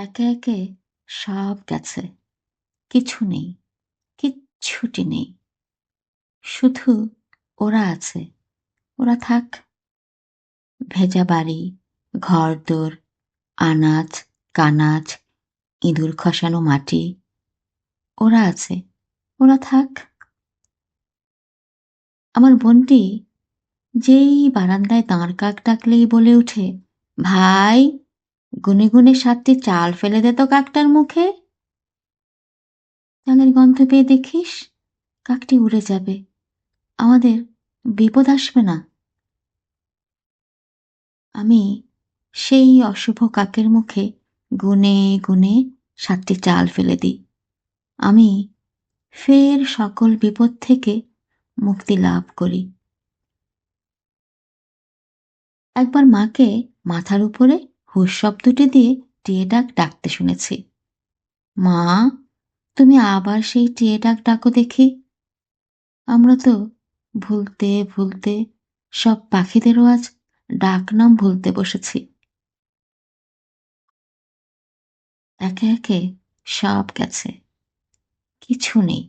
একে একে সব গেছে। কিছু নেই, কিচ্ছুটি নেই। শুধু ওরা আছে। ওরা থাক। ভেজা বাড়ি, ঘরদোর, আনাজ, কানাজ, ইঁদুর খসানো মাটি। ওরা আছে। ওরা থাক। আমার বোনটি যেই বারান্দায় দাঁড় কাক ডাকলেই বলে উঠে, ভাই গুনে গুনে সাতটি চাল ফেলে দে তো কাকটার মুখে। চালের গন্ধ পেয়ে দেখিস, কাকটি উড়ে যাবে। আমাদের বিপদ আসবে না। আমি সেই অশুভ কাকের মুখে গুনে গুনে সাতটি চাল ফেলে দিই। আমি ফের সকল বিপদ থেকে মুক্তি লাভ করি। একবার মাকে মাথার উপরে হুস শব্দটি দিয়ে টিয়ে ডাক ডাকতে শুনেছি। মা, তুমি আবার সেই টিয়ে ডাক ডাকো দেখি। আমরা তো ভুলতে ভুলতে সব পাখিদেরও আজ ডাক নাম ভুলতে বসেছি। একে একে সব গেছে। কিছু নেই,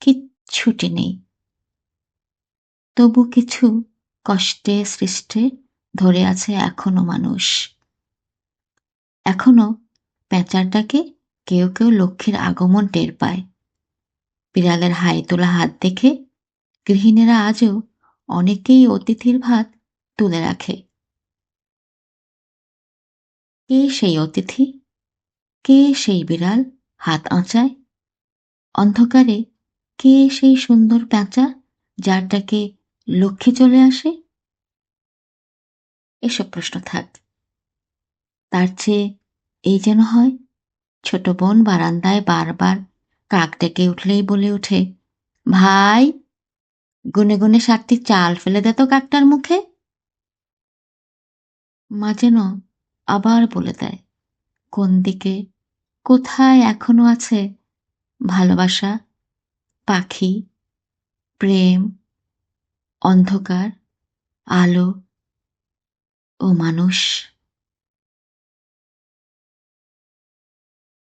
কিচ্ছুটি নেই। তবু কিছু কষ্টে সৃষ্টে ধরে আছে এখনও মানুষ। এখনও প্যাঁচারটাকে কেউ কেউ লক্ষ্মীর আগমন টের পায়। বিড়ালের হাই তোলা হাত দেখে গৃহিণীরা আজও অনেকেই অতিথির ভাত তুলে রাখে। কে সেই অতিথি? কে সেই বিড়াল হাত আঁচায়? অন্ধকারে কে সেই সুন্দর প্যাঁচা যারটাকে লক্ষ্মী চলে আসে? এসব প্রশ্ন থাক। তার চেয়ে এই যেন হয়। ছোট বোন বারান্দায় বারবার কাক ডেকে উঠলেই বলে ওঠে, ভাই, গুনে গুনে সাতটি চাল ফেলে দে তো কাকটার মুখে। মা যেন আবার বলে দেয়, কোন দিকে, কোথায় এখনও আছে ভালোবাসা, পাখি, প্রেম, অন্ধকার, আলো ও মানুষ?